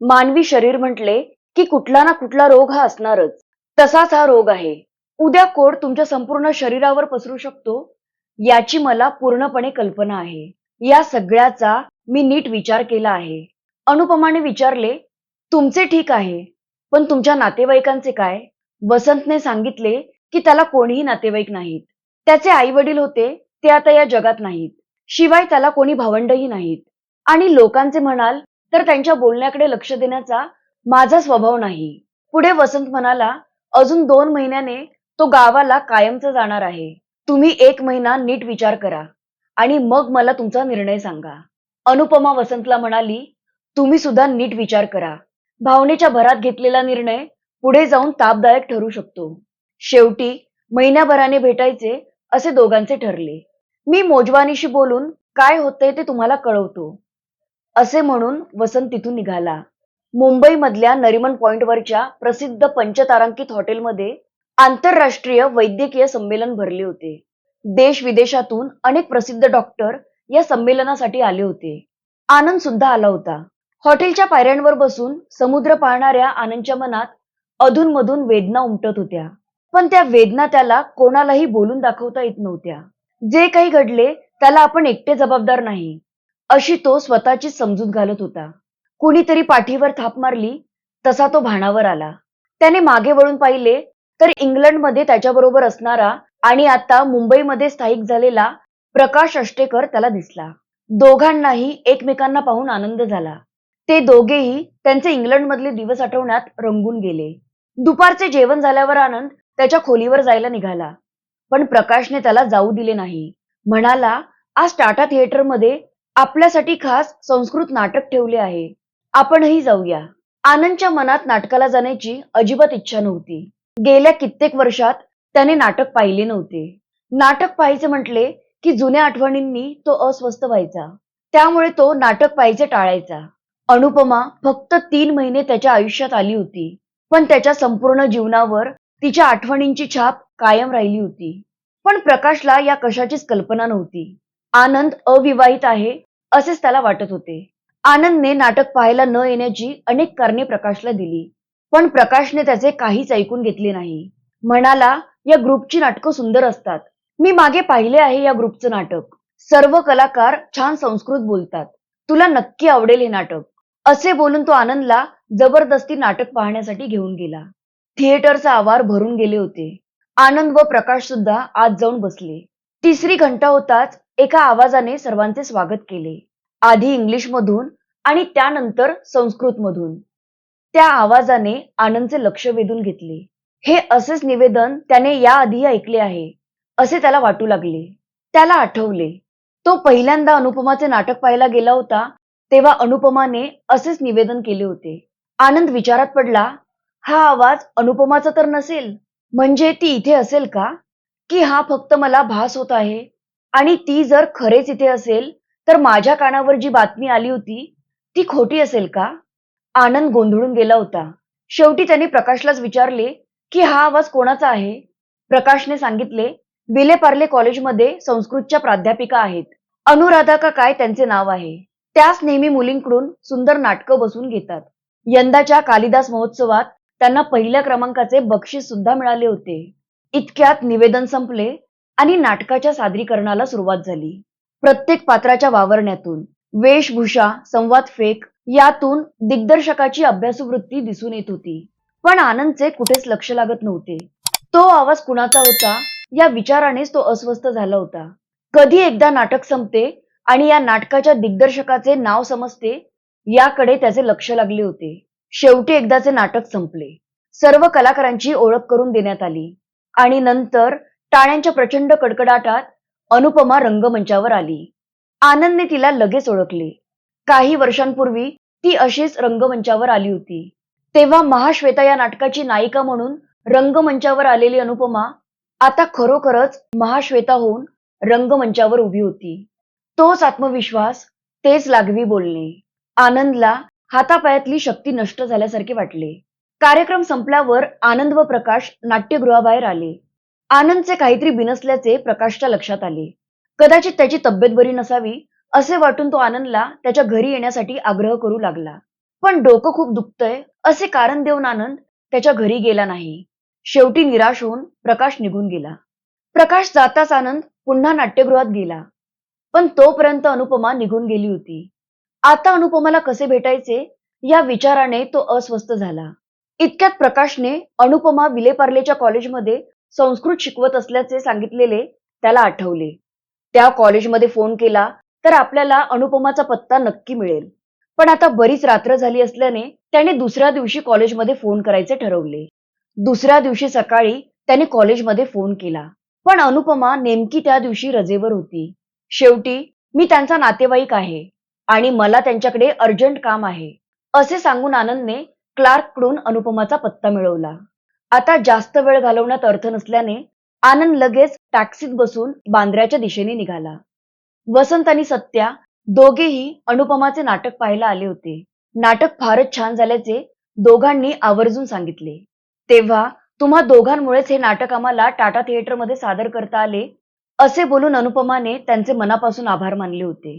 मानवी शरीर म्हटले की कुठला ना कुठला रोग हा असणारच. तसाच हा रोग आहे. उद्या कोड तुमच्या संपूर्ण शरीरावर पसरू शकतो याची मला पूर्णपणे कल्पना आहे. या सगळ्याचा मी नीट विचार केला आहे. अनुपमाने विचारले तुमचे ठीक आहे पण तुमच्या नातेवाईकांचे काय? वसंतने सांगितले की त्याला कोणीही नातेवाईक नाहीत. त्याचे आई वडील होते ते आता या जगात नाहीत. शिवाय त्याला कोणी भावंडही नाहीत. आणि लोकांचे म्हणाल तर त्यांच्या बोलण्याकडे लक्ष देण्याचा माझा स्वभाव नाही. पुढे वसंत म्हणाला अजून दोन महिन्याने तो गावाला कायमचा जाणार आहे. तुम्ही एक महिना नीट विचार करा आणि मग मला तुमचा निर्णय सांगा. अनुपमा वसंतला म्हणाली तुम्ही सुद्धा नीट विचार करा. भावनेच्या भरात घेतलेला निर्णय पुढे जाऊन तापदायक ठरू शकतो. शेवटी महिन्याभराने भेटायचे असे दोघांचे ठरले. मी मोजवानीशी बोलून काय होतंय ते तुम्हाला कळवतो. असे म्हणून वसंत तिथून निघाला. मुंबईमधल्या नरिमन पॉइंटवरच्या प्रसिद्ध पंचतारांकित हॉटेलमध्ये आंतरराष्ट्रीय वैद्यकीय संमेलन भरले होते. देश विदेशातून अनेक प्रसिद्ध डॉक्टर या संमेलनासाठी आले होते. आनंद सुद्धा आला होता. हॉटेलच्या पायऱ्यांवर बसून समुद्र पाहणाऱ्या आनंदच्या मनात अधूनमधून वेदना उमटत होत्या. पण त्या वेदना त्याला कोणालाही बोलून दाखवता येत नव्हत्या. जे काही घडले त्याला आपण एकटे जबाबदार नाही. अशी तो स्वतःची समजूत घालत होता. कुणीतरी पाठीवर थाप मारली तसा तो भाणावर आला. त्याने मागे वळून पाहिले तर इंग्लंडमध्ये त्याच्याबरोबर असणारा आणि आता मुंबईमध्ये स्थायिक झालेला प्रकाश अष्टेकर त्याला दिसला. दोघांनाही एकमेकांना पाहून आनंद झाला. ते दोघेही त्यांचे इंग्लंडमधले दिवस आठवण्यात रंगून गेले. दुपारचे जेवण झाल्यावर आनंद त्याच्या खोलीवर जायला निघाला. पण प्रकाशने त्याला जाऊ दिले नाही. म्हणाला आज टाटा थिएटरमध्ये आपल्यासाठी खास संस्कृत नाटक ठेवले आहे. आपणही जाऊया. आनंदच्या मनात नाटकाला जाण्याची अजिबात इच्छा नव्हती. गेल्या कित्येक वर्षात त्याने नाटक पाहिले नव्हते. नाटक पाहायचे म्हटले की जुन्या आठवणींनी तो अस्वस्थ व्हायचा. त्यामुळे तो नाटक पाहायचे टाळायचा. अनुपमा फक्त तीन महिने त्याच्या आयुष्यात आली होती. पण त्याच्या संपूर्ण जीवनावर तिच्या आठवणींची छाप कायम राहिली होती. पण प्रकाशला या कशाचीच कल्पना नव्हती. आनंद अविवाहित आहे असेच त्याला वाटत होते. आनंदने नाटक पाहायला न येण्याची अनेक कारणे प्रकाशला दिली. पण प्रकाशने त्याचे काहीच ऐकून घेतले नाही. म्हणाला या ग्रुपची नाटकं सुंदर असतात. मी मागे पाहिले आहे या ग्रुपचं नाटक. सर्व कलाकार छान संस्कृत बोलतात. तुला नक्की आवडेल हे नाटक. असे बोलून तो आनंदला जबरदस्ती नाटक पाहण्यासाठी घेऊन गेला. थिएटरचा आवार भरून गेले होते. आनंद व प्रकाश सुद्धा आत जाऊन बसले. तिसरी घंटा होताच एका आवाजाने सर्वांचे स्वागत केले. आधी इंग्लिश मधून आणि त्यानंतर संस्कृत मधून त्या आवाजाने आनंदचे लक्ष वेधून घेतले. हे असेच निवेदन त्याने याआधी ऐकले आहे असे त्याला वाटू लागले. त्याला आठवले तो पहिल्यांदा अनुपमाचे नाटक पाहायला गेला होता तेव्हा अनुपमाने असेच निवेदन केले होते. आनंद विचारात पडला हा आवाज अनुपमाचा तर नसेल म्हणजे ती इथे असेल का? की हा फक्त मला भास होत आहे आणि ती जर खरेच इथे असेल तर माझ्या कानावर जी बातमी आली होती ती खोटी असेल का? आनंद गोंधळून गेला होता. शेवटी त्यांनी प्रकाशलाच विचारले की हा आवाज कोणाचा आहे? प्रकाशने सांगितले विलेपार्ले कॉलेजमध्ये संस्कृतच्या प्राध्यापिका आहेत. अनुराधा का काय त्यांचे नाव आहे? त्याच नेहमी मुलींकडून सुंदर नाटकं बसून घेतात. यंदाच्या कालिदास महोत्सवात त्यांना पहिल्या क्रमांकाचे बक्षीस सुद्धा मिळाले होते. इतक्यात निवेदन संपले आणि नाटकाच्या सादरीकरणाला सुरुवात झाली. प्रत्येक पात्राच्या वावरण्यातून वेशभूषा संवाद फेक यातून दिग्दर्शकाची अभ्यासवृत्ती दिसून येत होती. पण आनंदचे कुठेच लक्ष लागत नव्हते. तो आवाज कुणाचा होता या विचारानेच तो अस्वस्थ झाला होता. कधी एकदा नाटक संपते आणि या नाटकाच्या दिग्दर्शकाचे नाव समजते याकडे त्याचे लक्ष लागले होते. शेवटी एकदाचे नाटक संपले. सर्व कलाकारांची ओळख करून देण्यात आली. आणि नंतर टाळ्यांच्या प्रचंड कडकडाटात अनुपमा रंगमंचावर आली. आनंदने तिला लगेच ओळखले. काही वर्षांपूर्वी ती अशीच रंगमंचावर आली होती. तेव्हा महाश्वेता या नाटकाची नायिका म्हणून रंगमंचावर आलेली अनुपमा आता खरोखरच महाश्वेता होऊन रंगमंचावर उभी होती. तोच आत्मविश्वास तेच लागवी बोलणे. आनंदला हातापायातली शक्ती नष्ट झाल्यासारखे वाटले. कार्यक्रम संपल्यावर आनंद व प्रकाश नाट्यगृहाबाहेर आले. आनंदचे काहीतरी बिनसल्याचे प्रकाशच्या लक्षात आले. कदाचित त्याची तब्येत बरी नसावी असे वाटून तो आनंदला त्याच्या घरी येण्यासाठी आग्रह करू लागला. पण डोकं खूप दुखतंय असे कारण देऊन आनंद त्याच्या घरी गेला नाही. शेवटी निराश होऊन प्रकाश निघून गेला. प्रकाश जाताच आनंद पुन्हा नाट्यगृहात गेला. पण तोपर्यंत अनुपमा निघून गेली होती. आता अनुपमाला कसे भेटायचे या विचाराने तो अस्वस्थ झाला. इतक्यात प्रकाशने अनुपमा विलेपार्लेच्या कॉलेजमध्ये संस्कृत शिकवत असल्याचे सांगितलेले त्याला आठवले. त्या कॉलेजमध्ये फोन केला तर आपल्याला अनुपमाचा पत्ता नक्की मिळेल. पण आता बरीच रात्र झाली असल्याने त्याने दुसऱ्या दिवशी कॉलेजमध्ये फोन करायचे ठरवले. दुसऱ्या दिवशी सकाळी त्याने कॉलेजमध्ये फोन केला. पण अनुपमा नेमकी त्या दिवशी रजेवर होती. शेवटी मी त्यांचा नातेवाईक आहे आणि मला त्यांच्याकडे अर्जंट काम आहे. असे सांगून आनंदने क्लार्ककडून अनुपमाचा पत्ता मिळवला. आता जास्त वेळ घालवण्यात अर्थ नसल्याने आनंद लगेच टॅक्सीत बसून बांद्र्याच्या दिशेने निघाला. वसंत आणि सत्या दोघेही अनुपमाचे नाटक पाहायला आले होते. नाटक फारच छान झाल्याचे दोघांनी आवर्जून सांगितले. तेव्हा तुम्हा दोघांमुळेच हे नाटक आम्हाला टाटा थिएटरमध्ये सादर करता आले असे बोलून अनुपमाने त्यांचे मनापासून आभार मानले होते.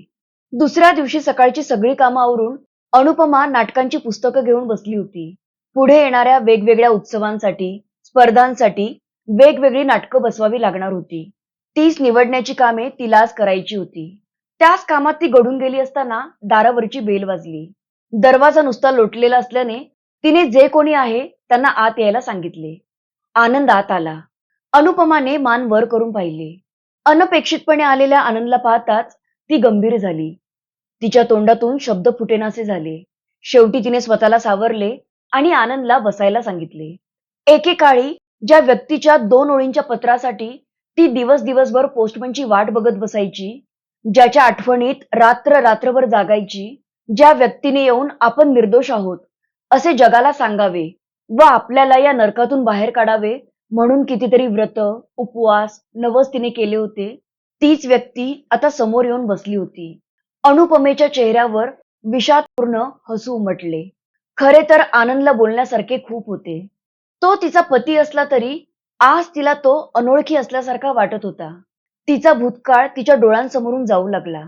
दुसऱ्या दिवशी सकाळची सगळी कामं आवरून अनुपमा नाटकांची पुस्तकं घेऊन बसली होती. पुढे येणाऱ्या वेगवेगळ्या उत्सवांसाठी स्पर्धांसाठी वेगवेगळी नाटकं बसवावी लागणार होती. तीच निवडण्याची कामे तिला आज करायची होती. त्याच कामात ती घडून गेली असताना दारावरची बेल वाजली. दरवाजा नुसता लोटलेला असल्याने तिने जे कोणी आहे त्यांना आत यायला सांगितले. आनंद आत आला. अनुपमाने मान वर करून पाहिले. अनपेक्षितपणे आलेल्या आनंदला पाहताच ती गंभीर झाली. तिच्या तोंडातून शब्द फुटेनासे झाले. शेवटी तिने स्वतःला सावरले आणि आनंदला बसायला सांगितले. एकेकाळी ज्या व्यक्तीच्या दोन ओळींच्या पत्रासाठी ती दिवस दिवसभर पोस्टमनची वाट बघत बसायची ज्याच्या आठवणीत रात्र रात्रभर जागायची ज्या व्यक्तीने येऊन आपण निर्दोष आहोत असे जगाला सांगावे व आपल्याला या नरकातून बाहेर काढावे म्हणून कितीतरी व्रत उपवास नवस तिने केले होते. तीच व्यक्ती आता समोर येऊन बसली होती. अनुपमेच्या चेहऱ्यावर विषादपूर्ण हसू उमटले. खरे तर आनंदला बोलण्यासारखे खूप होते. तो तिचा पती असला तरी आज तिला तो अनोळखी असल्यासारखा वाटत होता. तिचा भूतकाळ तिच्या डोळ्यांसमोरून जाऊ लागला.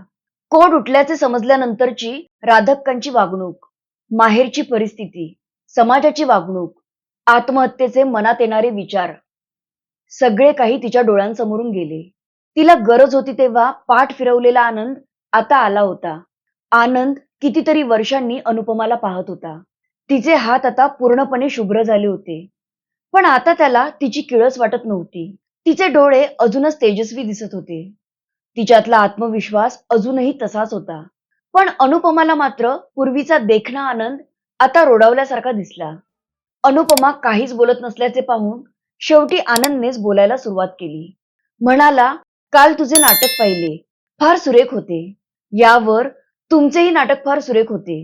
कोड उठल्याचे समजल्यानंतरची राधक्कांची वागणूक माहेरची परिस्थिती समाजाची वागणूक आत्महत्येचे मनात येणारे विचार सगळे काही तिच्या डोळ्यांसमोरून गेले. तिला गरज होती तेव्हा पाठ फिरवलेला आनंद आता आला होता. आनंद कितीतरी वर्षांनी अनुपमाला पाहत होता. तिचे हात आता पूर्णपणे शुभ्र झाले होते. पण आता त्याला तिची किळस वाटत नव्हती. तिचे डोळे अजूनच तेजस्वी दिसत होते. तिच्यातला आत्मविश्वास अजूनही तसाच होता. पण अनुपमाला मात्र पूर्वीचा देखणा आनंद आता रोडावल्यासारखा दिसला. अनुपमा काहीच बोलत नसल्याचे पाहून शेवटी आनंदनेच बोलायला सुरुवात केली. म्हणाला काल तुझे नाटक पाहिले. फार सुरेख होते. यावर तुमचेही नाटक फार सुरेख होते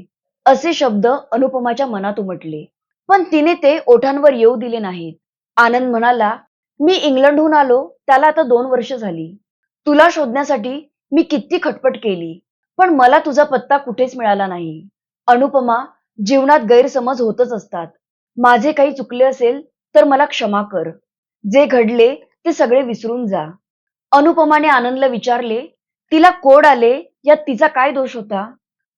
असे शब्द अनुपमाच्या मनात उमटले. पण तिने ते ओठांवर येऊ दिले नाहीत. आनंद म्हणाला मी इंग्लंडहून आलो त्याला आता दोन वर्ष झाली. तुला शोधण्यासाठी मी किती खटपट केली पण मला तुझा पत्ता कुठेच मिळाला नाही. अनुपमा जीवनात गैरसमज होतच असतात. माझे काही चुकले असेल तर मला क्षमा कर. जे घडले ते सगळे विसरून जा. अनुपमाने आनंदला विचारले तिला कोड आले यात तिचा काय दोष होता?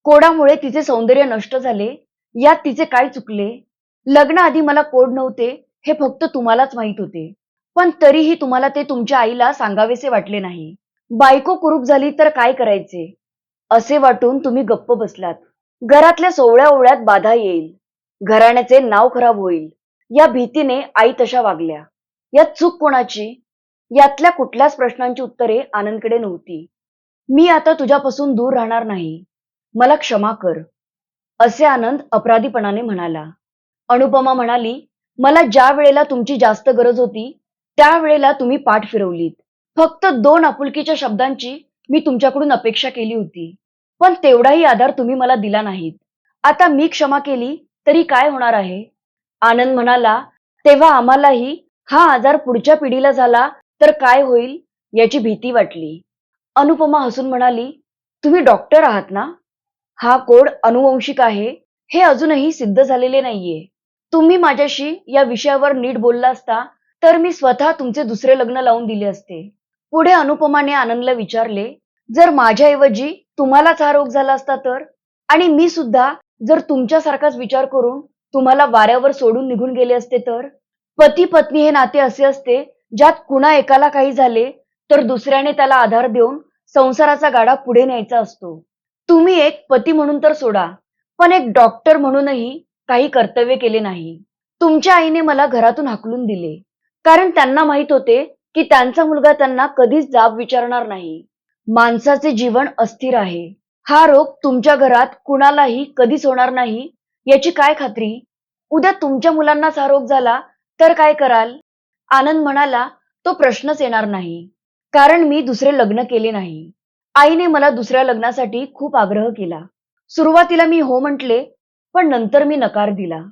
कोडामुळे तिचे सौंदर्य नष्ट झाले यात तिचे काय चुकले? लग्नाआधी मला कोड नव्हते हे फक्त तुम्हालाच माहीत होते. पण तरीही तुम्हाला ते तुमच्या आईला सांगावेसे वाटले नाही. बायको कुरूप झाली तर काय करायचे? असे वाटून तुम्ही गप्प बसलात. घरातल्या सोवळ्या ओवळ्यात बाधा येईल. घराण्याचे नाव खराब होईल. या भीतीने आई तशा वागल्या. यात चूक कोणाची? यातल्या कुठल्याच प्रश्नांची उत्तरे आनंदकडे नव्हती. मी आता तुझ्यापासून दूर राहणार नाही. मला क्षमा कर. असे आनंद अपराधीपणाने म्हणाला. अनुपमा म्हणाली मला ज्या वेळेला तुमची जास्त गरज होती त्यावेळेला तुम्ही पाठ फिरवलीत. फक्त दोन आपुलकीच्या शब्दांची मी तुमच्याकडून अपेक्षा केली होती. पण तेवढाही आधार तुम्ही मला दिला नाहीत. आता मी क्षमा केली तरी काय होणार आहे? आनंद म्हणाला तेव्हा आम्हालाही हा आजार पुढच्या पिढीला झाला तर काय होईल याची भीती वाटली. अनुपमा हसून म्हणाली तुम्ही डॉक्टर आहात ना? हा कोड अनुवंशिक आहे. हे अजूनही सिद्ध झालेले नाहीये. तुम्ही माझ्याशी या विषयावर नीट बोलला असता तर मी स्वतः तुमचे दुसरे लग्न लावून दिले असते. पुढे अनुपमाने आनंदला विचारले जर माझ्याऐवजी तुम्हालाच हा रोग झाला असता तर? आणि मी सुद्धा जर तुमच्यासारखाच विचार करून तुम्हाला वाऱ्यावर सोडून निघून गेले असते तर? पती पत्नी हे नाते असे असते ज्यात कुणा एकाला काही झाले तर दुसऱ्याने त्याला आधार देऊन संसाराचा गाडा पुढे न्यायचा असतो. तुम्ही एक पती म्हणून तर सोडा पण एक डॉक्टर म्हणूनही काही कर्तव्य केले नाही. तुमच्या आईने मला घरातून हाकलून दिले. कारण त्यांना माहीत होते की त्यांचा मुलगा त्यांना कधीच जाब विचारणार नाही. माणसाचे जीवन अस्थिर आहे. हा रोग तुमच्या घरात कुणालाही कधीच होणार नाही याची काय खात्री? उद्या तुमच्या मुलांनाच हा रोग झाला तर काय कराल? आनंद म्हणाला तो प्रश्नच येणार नाही. कारण मी दुसरे लग्न केले नाही. आईने मला दुसऱ्या लग्नासाठी खूप आग्रह केला. सुरुवातीला मी हो म्हटले पण नंतर मी नकार दिला.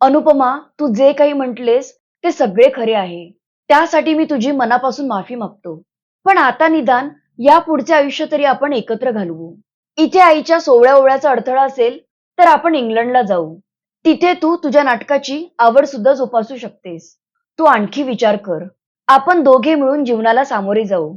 अनुपमा तू जे काही म्हटलेस ते सगळे खरे आहे. त्यासाठी मी तुझी मनापासून माफी मागतो. पण आता निदान या पुढचे आयुष्य तरी आपण एकत्र घालवू. इथे आईच्या सोवळ्या ओवळ्याचा अडथळा असेल तर आपण इंग्लंडला जाऊ. तिथे तू तुझ्या नाटकाची आवड सुद्धा जोपासू शकतेस. तू आणखी विचार कर. आपण दोघे मिळून जीवनाला सामोरे जाऊ.